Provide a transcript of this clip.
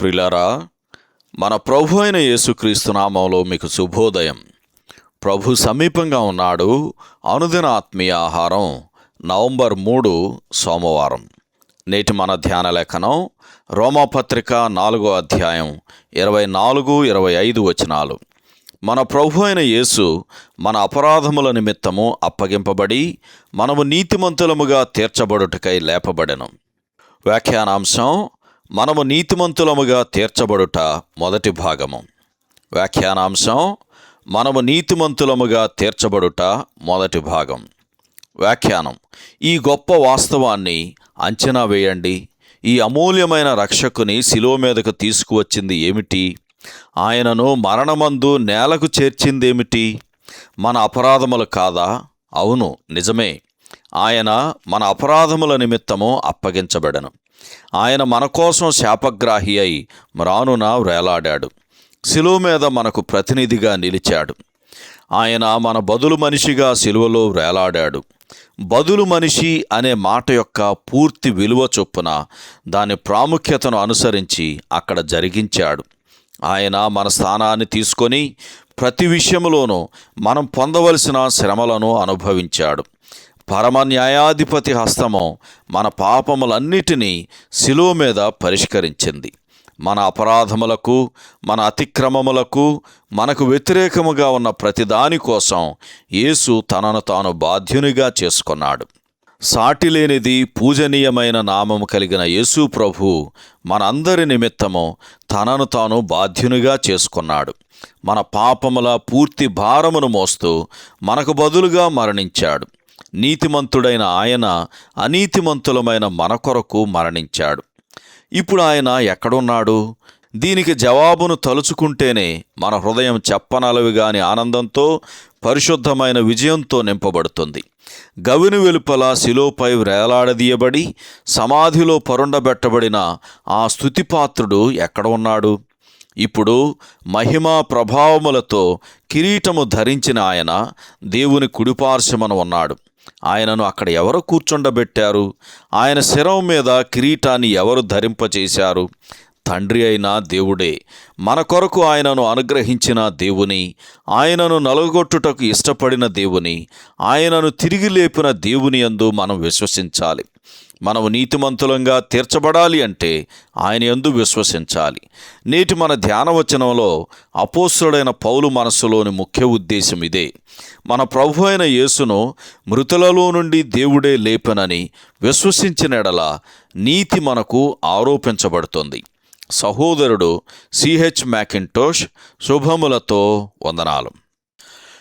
ప్రిలరా మన ప్రభు అయిన యేసుక్రీస్తు నామంలో మీకు శుభోదయం. ప్రభు సమీపంగా ఉన్నాడు అనుదిన ఆత్మీయ ఆహారం నవంబర్ మూడు సోమవారం. నేటి మన ధ్యాన లేఖనం రోమాపత్రిక నాలుగో అధ్యాయం ఇరవై నాలుగు ఇరవై ఐదు వచనాలు. మన ప్రభు అయిన యేసు మన అపరాధముల నిమిత్తము అప్పగింపబడి మనము నీతిమంతులముగా తీర్చబడుటకై లేపబడెను. వ్యాఖ్యానాంశం మనము నీతిమంతులముగా తీర్చబడుట మొదటి భాగము. వ్యాఖ్యానాంశం మనము నీతిమంతులముగా తీర్చబడుట మొదటి భాగం. వ్యాఖ్యానం ఈ గొప్ప వాస్తవాన్ని అంచనా వేయండి. ఈ అమూల్యమైన రక్షకుని శిలువ మీదకు తీసుకువచ్చింది ఏమిటి? ఆయనను మరణమందు నేలకు చేర్చిందేమిటి? మన అపరాధములు కాదా? అవును నిజమే. ఆయన మన అపరాధముల నిమిత్తము అప్పగించబడను. ఆయన మన కోసం శాపగ్రాహి అయి మ్రానున వ్రేలాడాడు శిలువ మీద మనకు ప్రతినిధిగా నిలిచాడు. ఆయన మన బదులు మనిషిగా శిలువలో వ్రేలాడాడు బదులు మనిషి అనే మాట యొక్క పూర్తి విలువ చొప్పున దాని ప్రాముఖ్యతను అనుసరించి అక్కడ జరిగించాడు. ఆయన మన స్థానాన్ని తీసుకొని ప్రతి విషయంలోనూ మనం పొందవలసిన శ్రమలను అనుభవించాడు. పరమ న్యాయాధిపతి హస్తము మన పాపములన్నిటినీ శిలువ మీద పరిష్కరించింది. మన అపరాధములకు మన అతిక్రమములకు మనకు వ్యతిరేకముగా ఉన్న ప్రతిదాని కోసం యేసు తనను తాను బాధ్యునిగా చేసుకున్నాడు. సాటి లేనిది పూజనీయమైన నామము కలిగిన యేసు ప్రభు మనందరి నిమిత్తము తనను తాను బాధ్యునిగా చేసుకున్నాడు. మన పాపముల పూర్తి భారమును మోస్తూ మనకు బదులుగా మరణించాడు. నీతిమంతుడైన ఆయన అనీతిమంతులమైన మన కొరకు మరణించాడు. ఇప్పుడు ఆయన ఎక్కడున్నాడు? దీనికి జవాబును తలుచుకుంటేనే మన హృదయం చెప్పనలవిగాని ఆనందంతో పరిశుద్ధమైన విజయంతో నింపబడుతుంది. గవిని వెలుపల శిలోపై వేలాడదీయబడి సమాధిలో పరుండబెట్టబడిన ఆ స్థుతిపాత్రుడు ఎక్కడ ఉన్నాడు? ఇప్పుడు మహిమా ప్రభావములతో కిరీటము ధరించిన ఆయన దేవుని కుడిపార్శ్వమన ఉన్నాడు. ఆయనను అక్కడ ఎవరు కూర్చుండబెట్టారు? ఆయన శిరం మీద కిరీటాన్ని ఎవరు ధరింపచేశారు? తండ్రి అయిన దేవుడే మన కొరకు ఆయనను అనుగ్రహించిన దేవుని ఆయనను నలుగొట్టుటకు ఇష్టపడిన దేవుని ఆయనను తిరిగి లేపిన దేవుని యందు మనం విశ్వసించాలి. మనము నీతిమంతులంగా తీర్చబడాలి అంటే ఆయన యందు విశ్వసించాలి. నేటి మన ధ్యానవచనంలో అపోసుడైన పౌలు మనస్సులోని ముఖ్య ఉద్దేశం ఇదే. మన ప్రభు అయిన యేసును మృతులలో నుండి దేవుడే లేపనని విశ్వసించినడల నీతి మనకు ఆరోపించబడుతుంది. సహోదరుడు సిహెచ్ మ్యాకింటోష్ శుభములతో వందనాలు.